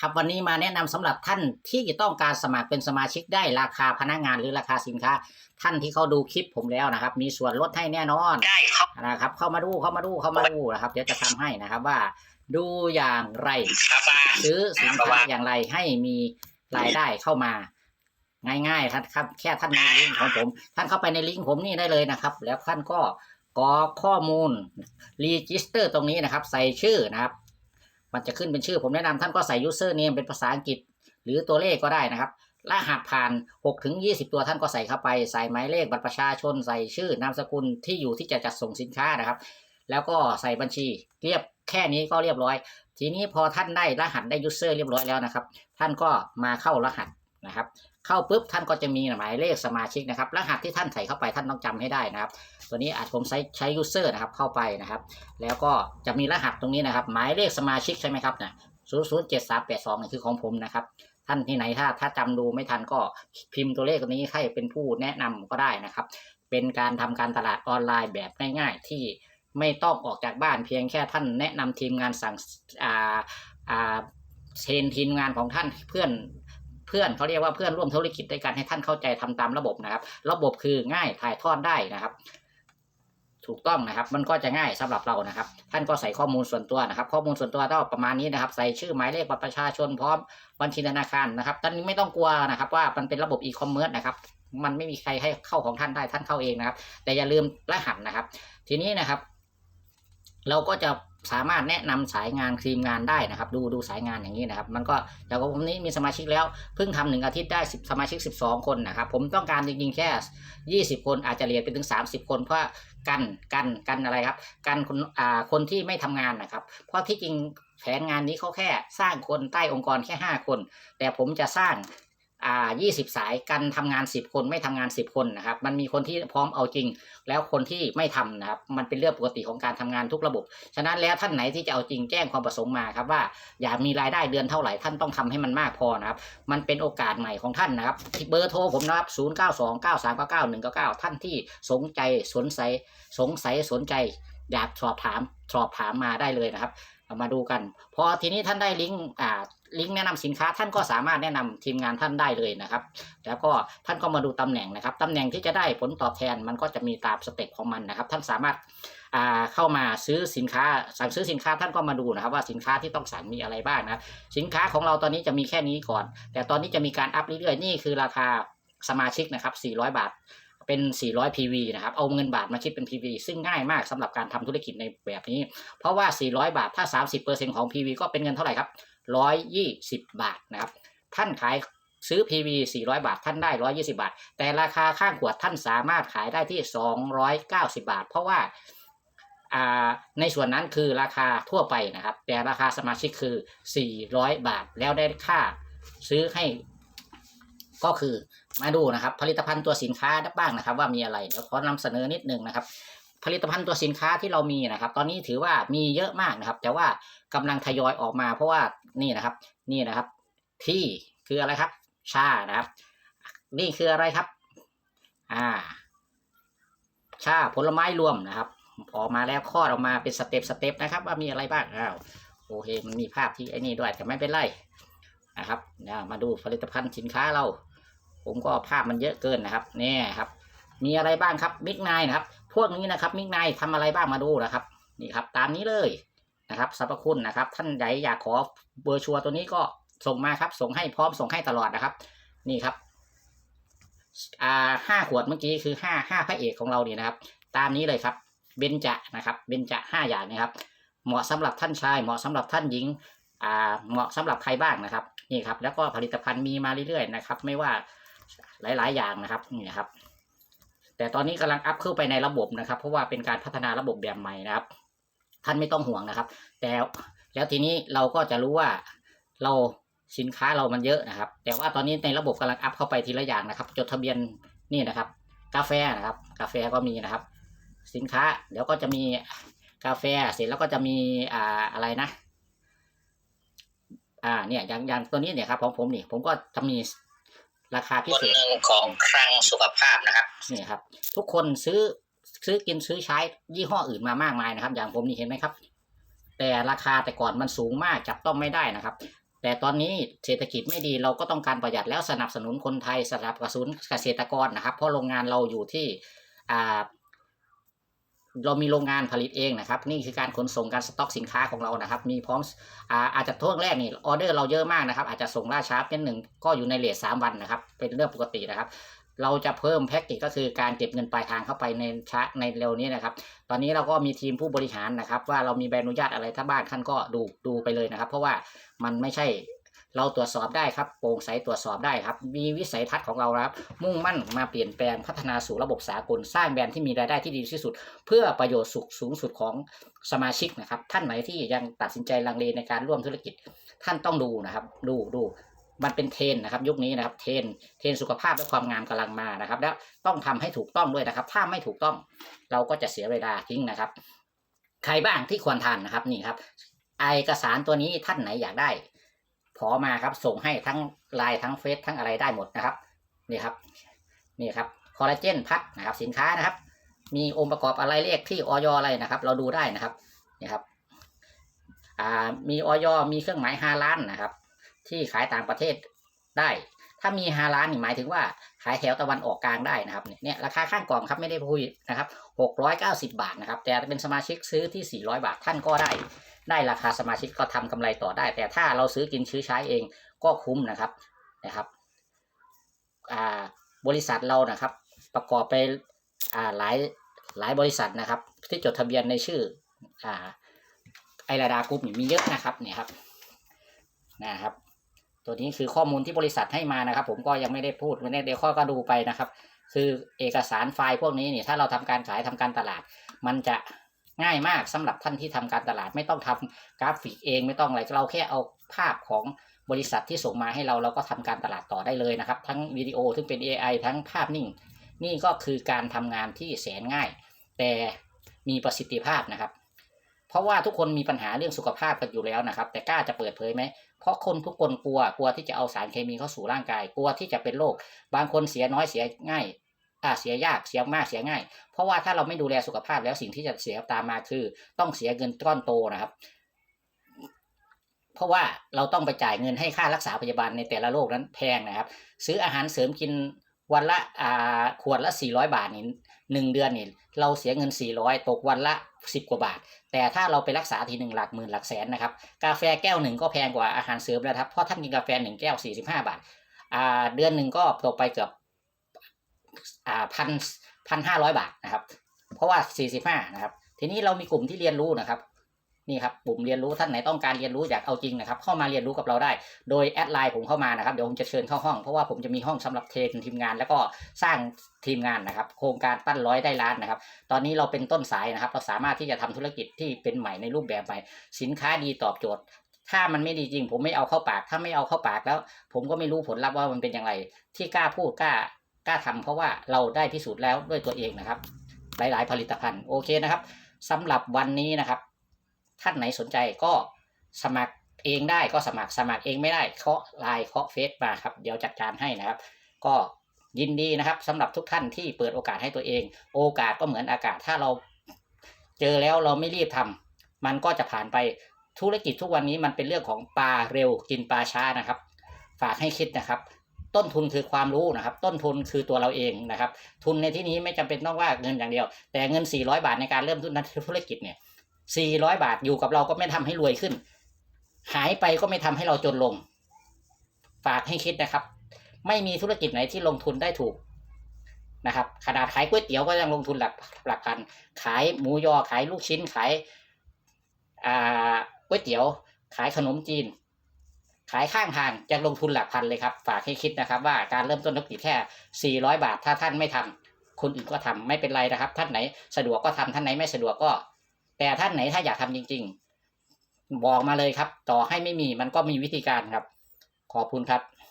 ครับวันนี้มาแนะนำสำหรับท่านที่ต้องการสมัครเป็นสมาชิกได้ราคาพนักงานหรือราคาสินค้า ท่านที่เขาดูคลิปผมแล้วนะครับ มีส่วนลดให้แน่นอนได้ครับนะครับ เข้ามาดูเข้ามาดูเข้ามาดูนะครับ เดี๋ยวจะทำให้นะครับว่า ดูอย่างไรซื้อสินค้าอย่างไรให้มีรายได้เข้ามา ง่ายๆท่านครับ แค่ท่านมีลิงก์ของผม ท่านเข้าไปในลิงก์ผมนี่ได้เลยนะครับ แล้วท่านก็กรอกข้อมูลรีจิสเตอร์ตรงนี้นะครับ ใส่ชื่อนะครับ มันจะขึ้นเป็นชื่อ ผมแนะนำท่านก็ใส่ user name เป็นภาษาอังกฤษ หรือตัวเลขก็ได้นะครับรหัสผ่าน 6 ถึง 20 ตัวท่านก็ใส่เข้าไป ใส่หมายเลขบัตรประชาชน ใส่ชื่อนามสกุลที่อยู่ที่จะจัดส่งสินค้านะครับ แล้วก็ใส่บัญชีเรียบแค่นี้ก็เรียบร้อย ทีนี้พอท่านได้รหัสได้ user เรียบร้อยแล้วนะครับ ท่านก็มาเข้ารหัสนะครับ เข้าปุ๊บท่านก็จะมีหมายเลขสมาชิกนะครับ รหัสที่ท่านใส่เข้าไปท่านต้องจำให้ได้นะครับ ตัวนี้อาจผมใช้ใช้ user นะครับเข้าไปนะครับ แล้วก็จะมีรหัสตรงนี้นะครับ หมายเลขสมาชิกใช่ไหมครับเนี่ยศูนย์ศูนย์เจ็ดสามแปดสองนี่คือของผมนะครับท่านที่ไหนถ้าถ้าจำดูไม่ทันก็พิมพ์ตัวเลขนี้ให้เป็นผู้แนะนำก็ได้นะครับ เป็นการทำการตลาดออนไลน์แบบง่ายๆที่ไม่ต้องออกจากบ้านเพียงแค่ท่านแนะนำทีมงานสั่งอ่าอ่าเชนทีมงานของท่านเพื่อน เพื่อนเขาเรียกว่าเพื่อนร่วมธุรกิจด้วยกันให้ท่านเข้าใจทำตามระบบนะครับ ระบบคือง่ายถ่ายทอดได้นะครับถูกต้องนะครับ มันก็จะง่ายสำหรับเรานะครับ ท่านก็ใส่ข้อมูลส่วนตัวนะครับ ข้อมูลส่วนตัวต้อประมาณนี้นะครับ ใส่ชื่อหมายเลขบัตรประชาชนพร้อมบัญชีธนาคารนะครับ ท่านไม่ต้องกลัวนะครับ ว่ามันเป็นระบบอีคอมเมิร์ซนะครับ มันไม่มีใครให้เข้าของท่านได้ท่านเข้าเองนะครับ แต่อย่าลืมรหัสนะครับ ทีนี้นะครับ เราก็จะ สามารถแนะนำสายงานทีมงานได้นะครับ ดูดูสายงานอย่างนี้นะครับ มันก็อย่างผมนี้มีสมาชิกแล้วเพิ่งทำหนึ่งอาทิตย์ได้10สมาชิก 12 คนนะครับ ผมต้องการจริงๆแค่ 20 คนอาจจะเรียนไปถึง 30 คนเพราะกันกันกันอะไรครับ กันคนอ่าคนที่ไม่ทำงานนะครับ เพราะที่จริงแผนงานนี้เขาแค่สร้างคนใต้องค์กรแค่ 5 คน แต่ผมจะสร้าง อ่า20สายกันทำงาน10คนไม่ทำงาน10คนนะครับ มันมีคนที่พร้อมเอาจริง แล้วคนที่ไม่ทำนะครับ มันเป็นเรื่องปกติของการทำงานทุกระบบ ฉะนั้นแล้วท่านไหนที่จะเอาจริงแจ้งความประสงค์มาครับว่าอยากมีรายได้เดือนเท่าไหร่ท่านต้องทำให้มันมากพอนะครับ มันเป็นโอกาสใหม่ของท่านนะครับเบอร์โทรผมนะครับ0 9 2 9 3 9 9 1 9 9ท่านที่สนใจสนใจสงสัยสนใจ อยากสอบถามสอบถามมาได้เลยนะครับ มาดูกัน พอทีนี้ท่านได้ลิงก์อ่าลิงก์แนะนำสินค้าท่านก็สามารถแนะนำทีมงานท่านได้เลยนะครับ แล้วก็ท่านก็มาดูตำแหน่งนะครับตำแหน่งที่จะได้ผลตอบแทนมันก็จะมีตามสเต็ปของมันนะครับ ท่านสามารถอ่าเข้ามาซื้อสินค้าสั่งซื้อสินค้าท่านก็มาดูนะครับ ว่าสินค้าที่ต้องสั่งมีอะไรบ้างนะสินค้าของเราตอนนี้จะมีแค่นี้ก่อน แต่ตอนนี้จะมีการอัพเรื่อยๆนี่คือราคาสมาชิกนะครับ400 บาท เป็น 400 PV นะครับ เอาเงินบาทมาคิดเป็น PV ซึ่งง่ายมากสำหรับการทำธุรกิจในแบบนี้ เพราะว่า 400 บาท ถ้า 30%ของ PV ก็เป็นเงินเท่าไหร่ครับ 120 บาทนะครับ ท่านขายซื้อ PV 400 บาท ท่านได้ 120 บาท แต่ราคาข้างขวดท่านสามารถขายได้ที่ 290 บาท เพราะว่าอ่าในส่วนนั้นคือราคาทั่วไปนะครับ แต่ราคาสมาชิกคือ 400 บาท แล้วได้ค่าซื้อให้ ก็คือมาดูนะครับ ผลิตภัณฑ์ตัวสินค้าบ้างนะครับ ว่ามีอะไรเดี๋ยวขอนำเสนอนิดนึงนะครับ ผลิตภัณฑ์ตัวสินค้าที่เรามีนะครับ ตอนนี้ถือว่ามีเยอะมากนะครับ แต่ว่ากำลังทยอยออกมา เพราะว่านี่นะครับ นี่นะครับ ที่คืออะไรครับ ชานะครับ นี่คืออะไรครับ อ่า ชาผลไม้รวมนะครับ ออกมาแล้วคลอดออกมาเป็นสเต็ปสเต็ปนะครับ ว่ามีอะไรบ้างอ้าวโอเคมันมีภาพที่ไอ้นี่ด้วยแต่ไม่เป็นไรนะครับเนี่ยมาดูผลิตภัณฑ์สินค้าเรา ผมก็ภาพมันเยอะเกินนะครับเนี่ยครับ มีอะไรบ้างครับมิกไนนะครับ พวกนี้นะครับมิกไนทำอะไรบ้างมาดูนะครับ นี่ครับ ตามนี้เลยนะครับสรรพคุณนะครับ ท่านใดอยากขอเบอร์ชัวตัวนี้ก็ส่งมาครับ ส่งให้พร้อมส่งให้ตลอดนะครับ นี่ครับอ่าห้าขวดเมื่อกี้คือห้าห้าพระเอกของเราเนี่ยนะครับ ตามนี้เลยครับเบนจะนะครับเบนจะห้าอย่างนะครับ เหมาะสำหรับท่านชาย เหมาะสำหรับท่านหญิงอ่าเหมาะสำหรับใครบ้างนะครับ นี่ครับ แล้วก็ผลิตภัณฑ์มีมาเรื่อยๆนะครับ ไม่ว่า หลาย ๆ อย่างนะครับนี่นะครับ แต่ตอนนี้กำลังอัพเข้าไปในระบบนะครับ เพราะว่าเป็นการพัฒนาระบบแบบใหม่นะครับ ท่านไม่ต้องห่วงนะครับ แต่แล้วทีนี้เราก็จะรู้ว่าเราสินค้าเรามันเยอะนะครับ แต่ว่าตอนนี้ในระบบกำลังอัพเข้าไปทีละอย่างนะครับ จดทะเบียนนี่นะครับ กาแฟนะครับ กาแฟก็มีนะครับ สินค้าเดี๋ยวก็จะมีกาแฟเสร็จแล้วก็จะมีอ่าอะไรนะ อ่าเนี่ยอย่างอย่างตัวนี้เนี่ยครับของผมนี่ผมก็จะมี ราคาพิคนเศหษนึ่งของคลังสุขภาพนะครับนี่ครับ ทุกคนซื้อซื้อกินซื้อใช้ยี่ห้ออื่นมามากมายนะครับ อย่างผมนี่เห็นไหมครับ แต่ราคาแต่ก่อนมันสูงมากจับต้องไม่ได้นะครับ แต่ตอนนี้เศรษฐกิจไม่ดีเราก็ต้องการประหยัดแล้วสนับสนุนคนไทยสนับสนุนเกษตรกรนะครับ เพราะโรงงานเราอยู่ที่อ่า เรามีโรงงานผลิตเองนะครับ นี่คือการขนส่งการสต็อกสินค้าของเรานะครับ มีพร้อมอาอาจจะช่วงแรกนี่ออเดอร์เราเยอะมากนะครับ อาจจะส่งล่าช้าเป็นหนึ่งก็อยู่ในเลทสามวันนะครับ เป็นเรื่องปกตินะครับ เราจะเพิ่มแพ็กเกจก็คือการเก็บเงินปลายทางเข้าไปในช้าในเร็วนี้นะครับ ตอนนี้เราก็มีทีมผู้บริหารนะครับ ว่าเรามีใบอนุญาตอะไรถ้าบ้านท่านก็ดูดูไปเลยนะครับ เพราะว่ามันไม่ใช่ เราตรวจสอบได้ครับโปร่งใสตรวจสอบได้ครับ มีวิสัยทัศน์ของเราครับ มุ่งมั่นมาเปลี่ยนแปลงพัฒนาสู่ระบบสากลสร้างแบรนด์ที่มีรายได้ที่ดีที่สุด เพื่อประโยชน์สุขสูงสุดของสมาชิกนะครับ ท่านไหนที่ยังตัดสินใจลังเลในการร่วมธุรกิจ ท่านต้องดูนะครับ ดูดูมันเป็นเทรนนะครับยุคนี้นะครับเทรนเทรนสุขภาพและความงามกำลังมานะครับ แล้วต้องทำให้ถูกต้องด้วยนะครับ ถ้าไม่ถูกต้องเราก็จะเสียเวลาทิ้งนะครับ ใครบ้างที่ควรทานนะครับนี่ครับเอกสารตัวนี้ท่านไหนอยากได้ ขอมาครับ ส่งให้ทั้งไลน์ทั้งเฟซทั้งอะไรได้หมดนะครับนี่ครับนี่ครับคอลลาเจนพัดนะครับ สินค้านะครับ มีองค์ประกอบอะไรเลขที่ออยอะไรนะครับ เราดูได้นะครับนี่ครับอ่ามีออยมีเครื่องหมายฮาล้านนะครับ ที่ขายต่างประเทศได้ ถ้ามีฮาล้านนี่หมายถึงว่าขายแถวตะวันออกกลางได้นะครับเนี่ยเนี่ยราคาข้างกล่องครับไม่ได้พูดนะครับหกร้อยเก้าสิบาทนะครับ แต่เป็นสมาชิกซื้อที่สี่ร้อยบาทท่านก็ได้ ได้ราคาสมาชิกก็ทำกำไรต่อได้ แต่ถ้าเราซื้อกินซื้อใช้เองก็คุ้มนะครับนะครับบริษัทเรานะครับ ประกอบไปหลายหลายบริษัทนะครับ ที่จดทะเบียนในชื่ออไอราดากรุ๊ปมีเยอะนะครับเนี่ยครับนะครับ ตัวนี้คือข้อมูลที่บริษัทให้มานะครับ ผมก็ยังไม่ได้พูดไม่ได้เดี๋ยวข้อก็ดูไปนะครับ คือเอกสารไฟล์พวกนี้เนี่ยถ้าเราทำการขายทำการตลาด มันจะ ง่ายมากสำหรับท่านที่ทำการตลาดไม่ต้องทำกราฟิกเองไม่ต้องอะไรเราแค่เอาภาพของบริษัทที่ส่งมาให้เราเราก็ทำการตลาดต่อได้เลยนะครับ ทั้งวิดีโอซึ่งเป็น AI ทั้งภาพนิ่ง นี่ก็คือการทำงานที่แสนง่าย แต่มีประสิทธิภาพนะครับ เพราะว่าทุกคนมีปัญหาเรื่องสุขภาพกันอยู่แล้วนะครับ แต่กล้าจะเปิดเผยไหมเพราะคนทุกคนกลัวกลัวที่จะเอาสารเคมีเข้าสู่ร่างกาย กลัวที่จะเป็นโรคบางคนเสียน้อยเสียง่าย อ่าเสียยากเสียมากเสียง่าย เพราะว่าถ้าเราไม่ดูแลสุขภาพแล้วสิ่งที่จะเสียตามมาคือ ต้องเสียเงินก้อนโตนะครับ เพราะว่าเราต้องไปจ่ายเงินให้ค่ารักษาพยาบาลในแต่ละโรคนั้นแพงนะครับ ซื้ออาหารเสริมกินวันละอ่าขวดละสี่ร้อยบาทนี่หนึ่งเดือนนี่เราเสียเงินสี่ร้อยตกวันละสิบกว่าบาท แต่ถ้าเราไปรักษาทีหนึ่งหลักหมื่นหลักแสนนะครับ กาแฟแก้วหนึ่งก็แพงกว่าอาหารเสริมแล้วครับ เพราะท่านกินกาแฟหนึ่งแก้วสี่สิบห้าบาท อ่า เดือนหนึ่งก็ตกไปเกือบ อ่าพันพันห้าร้อยบาทนะครับ เพราะว่าสี่สิบห้านะครับ ทีนี้เรามีกลุ่มที่เรียนรู้นะครับนี่ครับกลุ่มเรียนรู้ท่านไหนต้องการเรียนรู้อยากเอาจริงนะครับ เข้ามาเรียนรู้กับเราได้ โดยแอดไลน์ผมเข้ามานะครับเดี๋ยวผมจะเชิญเข้าห้องเพราะว่าผมจะมีห้องสำหรับเทรนทีมงาน แล้วก็สร้างทีมงานนะครับ โครงการปั้นร้อยได้ล้านนะครับ ตอนนี้เราเป็นต้นสายนะครับ เราสามารถที่จะทำธุรกิจที่เป็นใหม่ในรูปแบบใหม่ สินค้าดีตอบโจทย์ ถ้ามันไม่ดีจริง ผมไม่เอาเข้าปาก ถ้าไม่เอาเข้าปากแล้ว ผมก็ไม่รู้ผลลัพธ์ว่ามันเป็นอย่างไร ที่กล้าพูดกล้า กล้าทำเพราะว่าเราได้พิสูจน์แล้วด้วยตัวเองนะครับ หลาย ๆ ผลิตภัณฑ์โอเคนะครับสำหรับวันนี้นะครับ ท่านไหนสนใจก็สมัครเองได้ก็สมัครสมัครเองไม่ได้เคาะไลน์เคาะเฟซมาครับเดี๋ยวจัดการให้นะครับ ก็ยินดีนะครับสำหรับทุกท่านที่เปิดโอกาสให้ตัวเอง โอกาสก็เหมือนอากาศถ้าเราเจอแล้วเราไม่รีบทำมันก็จะผ่านไปธุรกิจทุกวันนี้มันเป็นเรื่องของปลาเร็วกินปลาช้านะครับ ฝากให้คิดนะครับ ต้นทุนคือความรู้นะครับ ต้นทุนคือตัวเราเองนะครับ ทุนในที่นี้ไม่จำเป็นต้องว่าเงินอย่างเดียว แต่เงิน 400 บาทในการเริ่มต้นธุรกิจเนี่ย 400 บาทอยู่กับเราก็ไม่ทำให้รวยขึ้น หายไปก็ไม่ทำให้เราจนลง ฝากให้คิดนะครับ ไม่มีธุรกิจไหนที่ลงทุนได้ถูกนะครับขนาดขายก๋วยเตี๋ยวก็ยังลงทุนหลักหลักพัน ขายหมูยอขายลูกชิ้นขายก๋วยเตี๋ยว ขายขนมจีน ขายข้างทางจะลงทุนหลักพันเลยครับ ฝากให้คิดนะครับว่าการเริ่มต้นธุรกิจแค่ 400 บาท ถ้าท่านไม่ทำคนอื่นก็ทำไม่เป็นไรนะครับ ท่านไหนสะดวกก็ทำท่านไหนไม่สะดวกก็ แต่ท่านไหนถ้าอยากทำจริง ๆ บอกมาเลยครับ ต่อให้ไม่มีมันก็มีวิธีการครับ ขอบคุณครับ